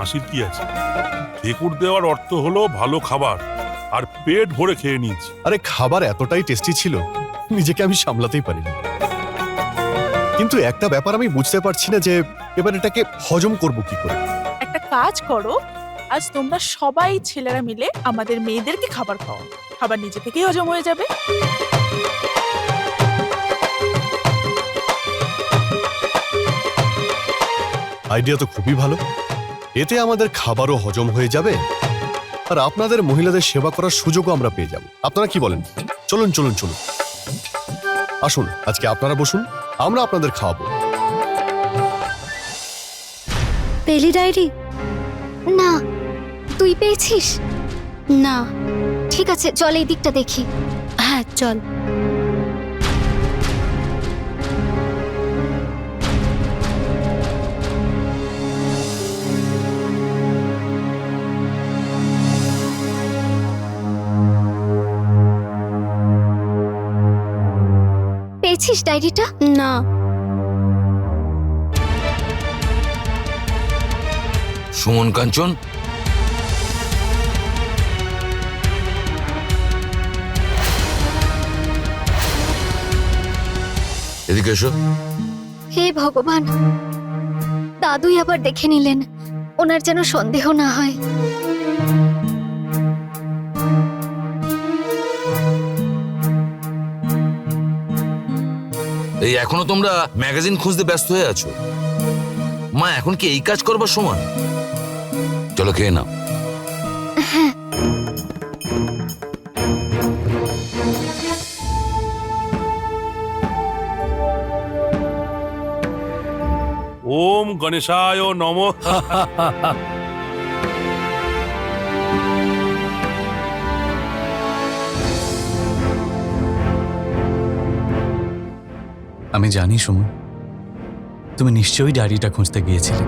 হাসির কি আছে? ঠেকুর দেওয়ার অর্থ হলো ভালো খাবার আর পেট ভরে খেয়ে নিয়েছি। আরে খাবার এতটাই টেস্টি ছিল নিজেকে আমি সামলাতেই পারিনি। কিন্তু একটা ব্যাপার আমি বুঝতে পারছি না যে এবার এটাকে হজম করব কি করে? একটা কাজ করো আজ তোমরা সবাই ছেলেরা মিলে আমাদের মেয়েদেরকে খাবার খাও খাবার নিজে থেকেই হজম হয়ে যাবে। আইডিয়া তো খুবই ভালো। এতে আমাদের খাবারও হজম হয়ে যাবে। আর আপনাদের মহিলাদের সেবা করার সুযোগও আমরা পেয়ে যাব। আপনারা কি বলেন? চলুন চলুন চলুন। আসুন, আজকে আপনারা বসুন, আমরা আপনাদের খাওয়াবো। পেলি ডায়েরি? না, তুই পেয়েছিস? না, ঠিক আছে, চল এই দিকটা দেখি। হ্যাঁ চল। পেয়েছিস ডায়েরিটা? না। সুমন কাঞ্চন? এদিকে এসো। হে ভগবান দাদুই আবার দেখে নিলেন ওনার যেন সন্দেহ না হয়। এই এখনও তোমরা ম্যাগাজিন খুঁজতে ব্যস্ত হয়ে আছো? মা, এখন কি এই কাজ করবার সময়? চলো খেয়ে নাও। ওম গণেশায় নম। আমি জানি সুমন। তুমি নিশ্চয়ই ডায়েরিটা খুঁজতে গিয়েছিলে।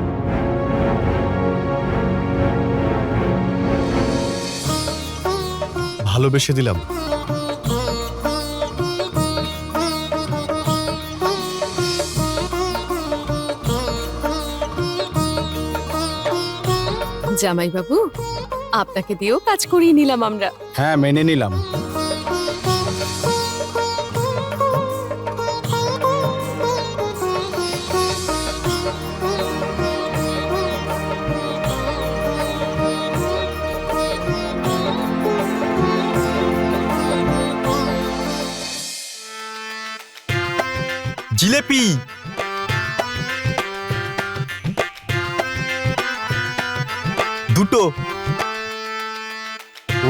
ভালোবেসে দিলাম। জামাইবাবু আপনাকে দিয়েও কাজ করিয়ে নিলাম আমরা। হ্যাঁ মেনে নিলাম। জিলেপি দুটো।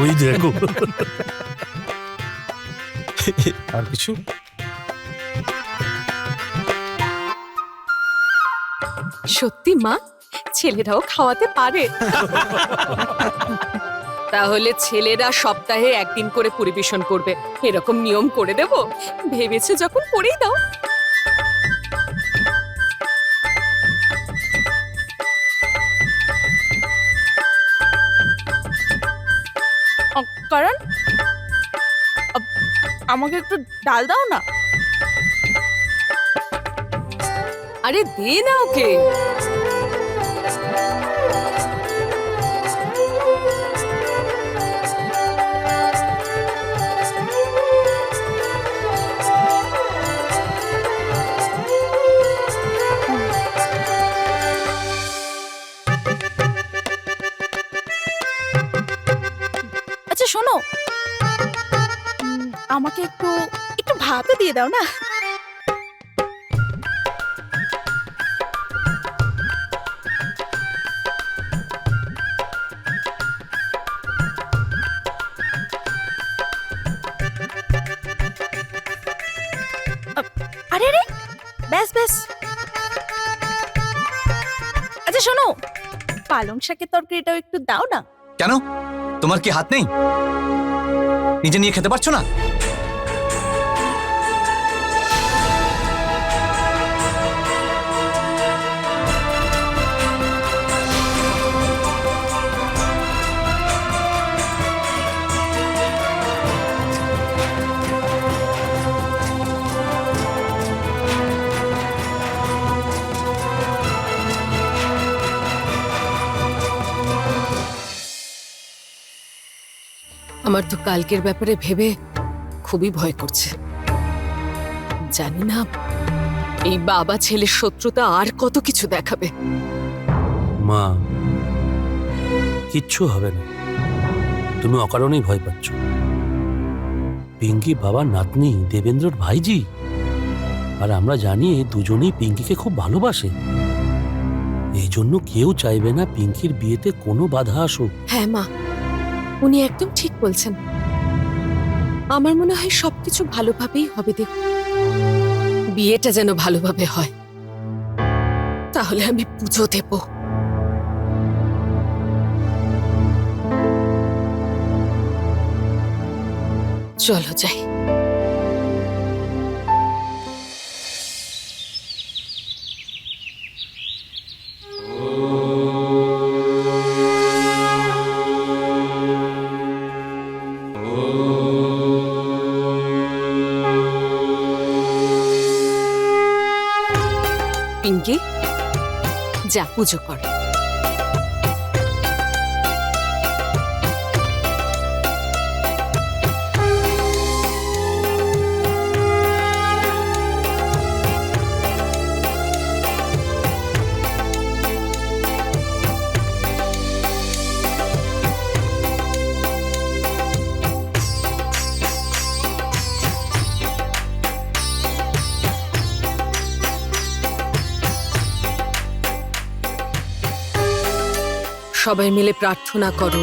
ওই দেখো। আর কিছু? সত্যি মা? ছেলেরাও খাওয়াতে পারে। তাহলে ছেলেরা সপ্তাহে একদিন করে পরিবেশন করবে। এরকম নিয়ম করে দেব। ভেবেছে যখন করেই দাও। কারণ আমাকে একটু ডাল দাও না? আরে দে না ওকে। আমাকে একটু একটু ভাতও দিয়ে দাও না? আরে আরে, ব্যাস ব্যাস। আচ্ছা শোনো, পালং শাকের তরকারিটাও একটু দাও না। কেন? তোমার কি হাত নেই? নিজে নিয়ে খেতে পারছ না? কালকের ব্যাপারে ভেবে খুবই ভয় করছে। জানি না এই বাবা ছেলের শত্রুতা আর কত কিছু দেখাবে। মা কিচ্ছু হবে না। তুমি অকারণেই ভয় পাচ্ছ। পিঙ্কি বাবার নাতনি দেবেন্দ্রর ভাইজি। আর আমরা জানি এই দুজনেই পিঙ্কিকে খুব ভালোবাসে। এই জন্য কেউ চাইবে না পিঙ্কির বিয়েতে কোনো বাধা আসুক। হ্যাঁ মা উনি একদম ঠিক বলছেন। আমার মনে হয় সবকিছু ভালোভাবেই হবে দেখুন বিয়েটা যেন ভালোভাবে হয়। তাহলে আমি পুজো দেব। চলো যাই। যা পুজো কর। সবাই মিলে প্রার্থনা করো।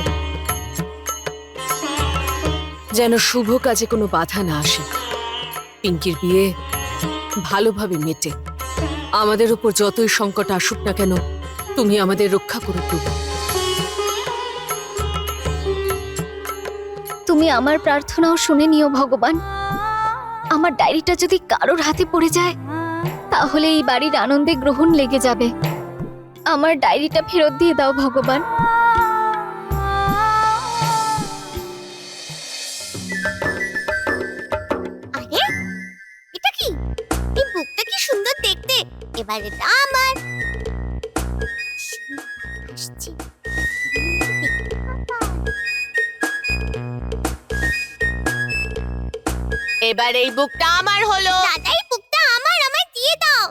যেন শুভ কাজে কোনো বাধা না আসে। পিঙ্কির বিয়ে ভালোভাবে মেটে। আমাদের উপর যতই সংকট আসুক না কেন, তুমি আমাদের রক্ষা করো প্রভু তুমি আমার প্রার্থনাও শুনে নিও ভগবান। আমার ডায়েরিটা যদি কারোর হাতে পড়ে যায়, তাহলে এই বাড়ির আনন্দে গ্রহণ লেগে যাবে। আমার ডায়েরিটা ফেরত দিয়ে দাও ভগবান। আরে এটা কি? এই বুকটা কি সুন্দর দেখতে। এবার এটা আমার। আসছি। এবার এই বুকটা আমার হলো। দাদা এই বুকটা আমার আমার দিয়ে দাও।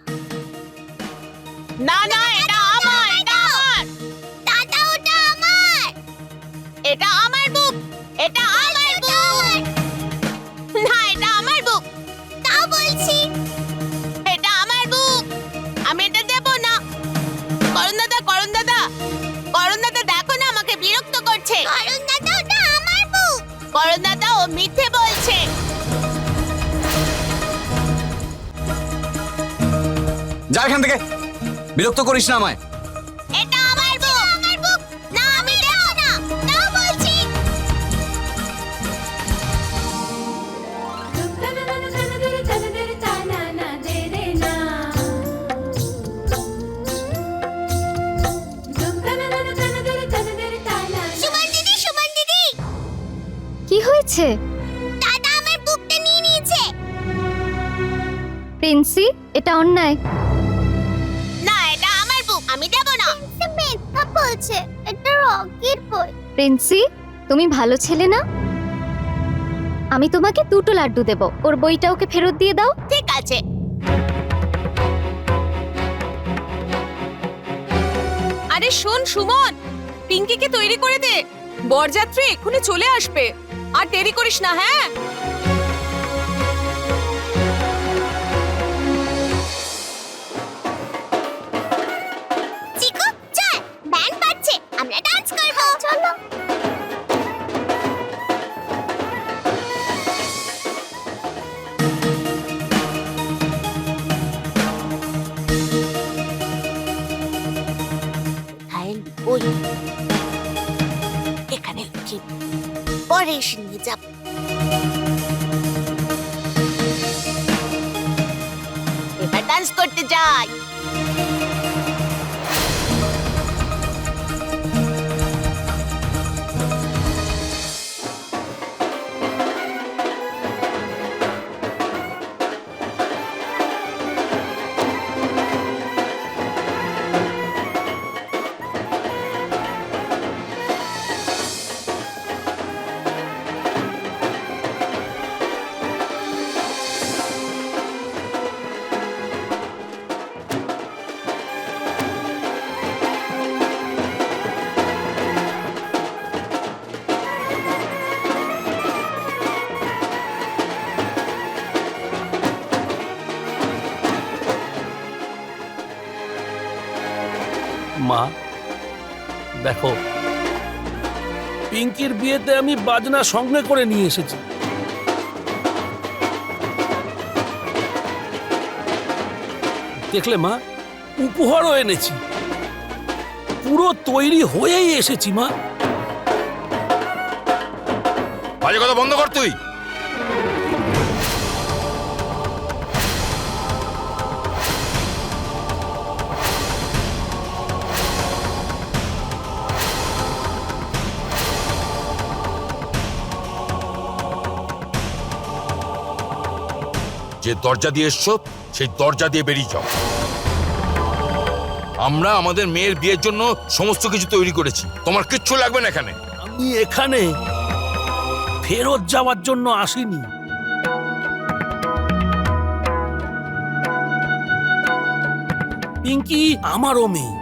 না না তাও এটা আমার বুক। আমি এটা দেব না। করণ দাদা করণ দাদা। করণ দাদা দেখো না আমাকে বিরক্ত করছে। করণ দাদা ওটা আমার বুক। করণ দাদা ও মিথ্যে বলছে। যা এখান থেকে। বিরক্ত করিস না আমায়। হয়েছে? দাদা আমার বুকটা নিয়ে নিয়েছে। প্রিন্সি এটা অন্যায়। না এটা আমার বুক আমি দেব না। মিথ্যা বলছে এটা রকির বই। প্রিন্সি তুমি ভালো ছেলে না? আমি তোমাকে দুটো লাড্ডু দেব ওর বইটা ওকে ফেরত দিয়ে দাও। ঠিক আছে। আরে শোন সুমন পিঙ্কিকে তৈরি করে দে। বরযাত্রী এক্ষুনি চলে আসবে। আর দেরি করিস না হ্যাঁ পরে এসে নিয়ে যাব এবার ডান্স করতে যাই বিয়েতে আমি বাজনা সঙ্গে করে নিয়ে এসেছি। দেখলে মা, উপহারও এনেছি। পুরো তৈরি হয়েই এসেছি মা। বাজে কথা বন্ধ কর তুই। দরজা দিয়ে এসছো সেই দরজা দিয়ে বেরিয়ে যাও। আমরা আমাদের মেয়ের বিয়ের জন্য সমস্ত কিছু তৈরি করেছি। তোমার কিচ্ছু লাগবে না এখানে। আমি এখানে ফেরত যাওয়ার জন্য আসিনি। পিঙ্কি আমারও মেয়ে।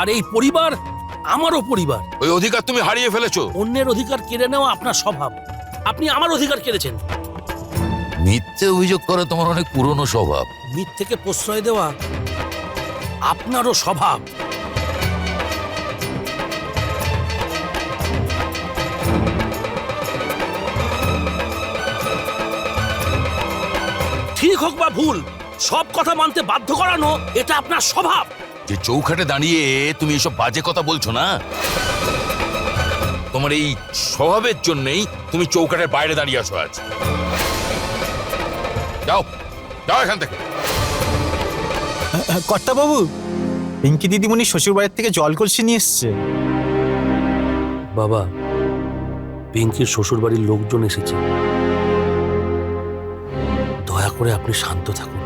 আর এই পরিবার আমারও পরিবার। ওই অধিকার তুমি হারিয়ে ফেলেছো। অন্যের অধিকার কেড়ে নেওয়া আপনার স্বভাব। আপনি আমার অধিকার কেড়েছেন। মিথ্যে অভিযোগ করা তোমার অনেক পুরনো স্বভাব। মিথ্যেকে প্রশ্রয় দেওয়া আপনারও স্বভাব। ঠিক হোক বা ভুল সব কথা মানতে বাধ্য করানো এটা আপনার স্বভাব। যে চৌখাটে দাঁড়িয়ে তুমি এসব বাজে কথা বলছো না? তোমার এই স্বভাবের জন্যেই তুমি চৌকাটের বাইরে দাঁড়িয়ে আছো আজ। যাও যাও এখান থেকে। কর্তা বাবু পিঙ্কি দিদিমণি শ্বশুর বাড়ির থেকে জল কলসি নিয়ে এসছে। বাবা পিঙ্কির শ্বশুর বাড়ির লোকজন এসেছে। দয়া করে আপনি শান্ত থাকুন।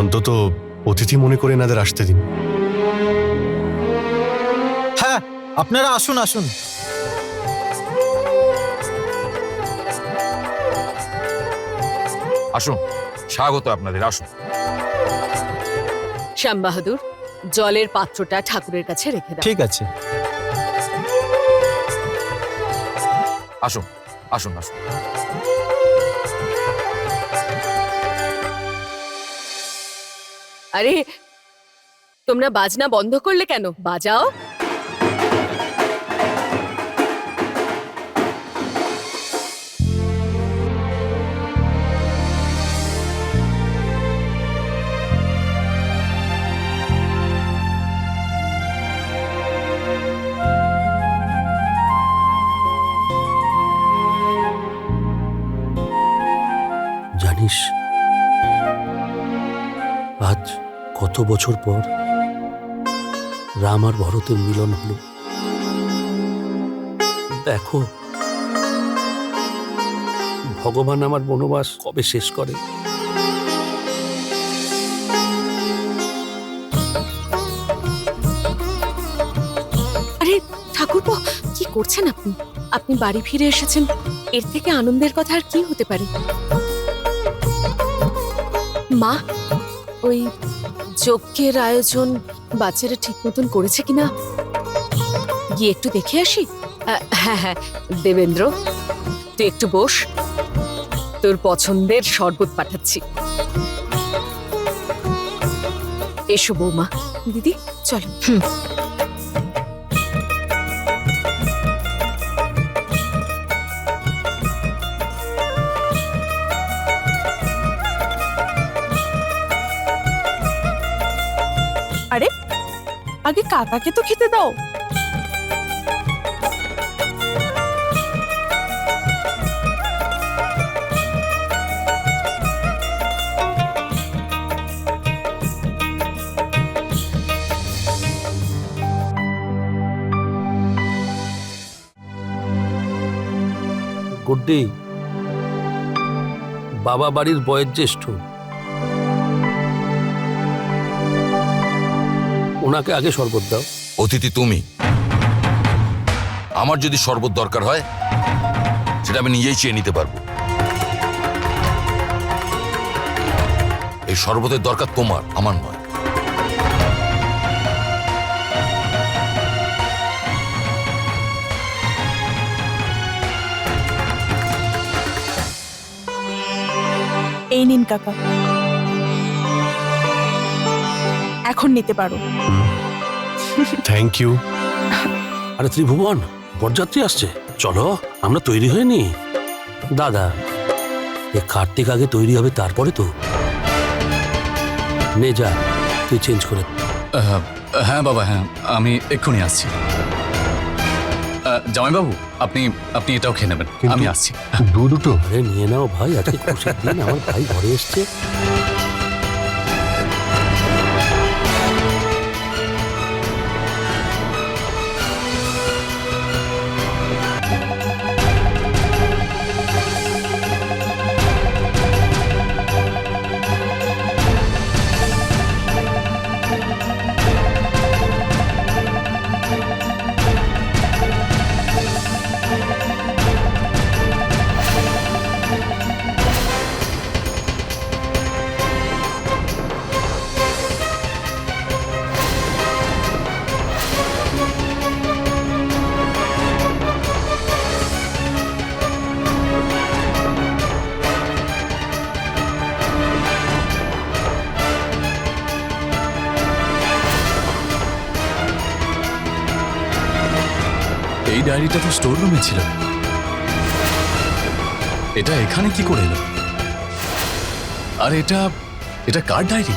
অন্তত অতিথি মনে করে এনাদের আসতে দিন। আপনারা আসুন আসুন। আসুন স্বাগত আপনাদের আসুন। শ্যাম বাহাদুর জলের পাত্রটা ঠাকুরের কাছে রেখে দাও। ঠিক আছে। আসুন আসুন আসুন। আরে তোমরা বাজনা বন্ধ করলে কেন? বাজাও। জানিস? আজ কত বছর পর রাম আর ভরতের মিলন হলো। দেখো, ভগবান আমার বনবাস কবে শেষ করে? ঠাকুরপো, কি করছেন আপনি? আপনি বাড়ি ফিরে এসেছেন। এর থেকে আনন্দের কথা আর কি হতে পারে? মা, ওই যজ্ঞের আয়োজন বাচ্চারা ঠিক মতন করেছে কিনা? গিয়ে একটু দেখে আসি। হ্যাঁ হ্যাঁ দেবেন্দ্র, তুই একটু বস। তোর পছন্দের শরবত পাঠাচ্ছি। এসো বৌমা। দিদি, চলো। হুম। আগে কাকাকে তো খেতে দাও। গুড্ডি বাবা বাড়ির বয়োজ্যেষ্ঠ। ওনাকে আগে শরবত দাও। অতিথি তুমি। আমার যদি শরবত দরকার হয় সেটা আমি নিজেই চেয়ে নিতে পারব। এই শরবতের দরকার তোমার আমার নয়। এই নিন কাকা। এখন নিতে পারো। থ্যাংক ইউ আরে ত্রিভুবন বরযাত্রী আসছে। চলো আমরা তৈরি হয়ে নি দাদা এ কার্তিক আগে তৈরি হবে তারপরে তো। নে যা তুই চেঞ্জ করে হ্যাঁ বাবা হ্যাঁ আমি এক্ষুনি আসছি। জামাইবাবু আপনি আপনি এটাও খেয়ে নেবেন। আমি আসছি। দু দুটো। আরে নিয়ে নাও ভাই আজকে খুশির দিন আমার ভাই ঘরে এসছে। ডায়েরিটা তো স্টোর রুমে ছিল। এটা এখানে কি করে এলো? আর এটা এটা কার ডায়েরি?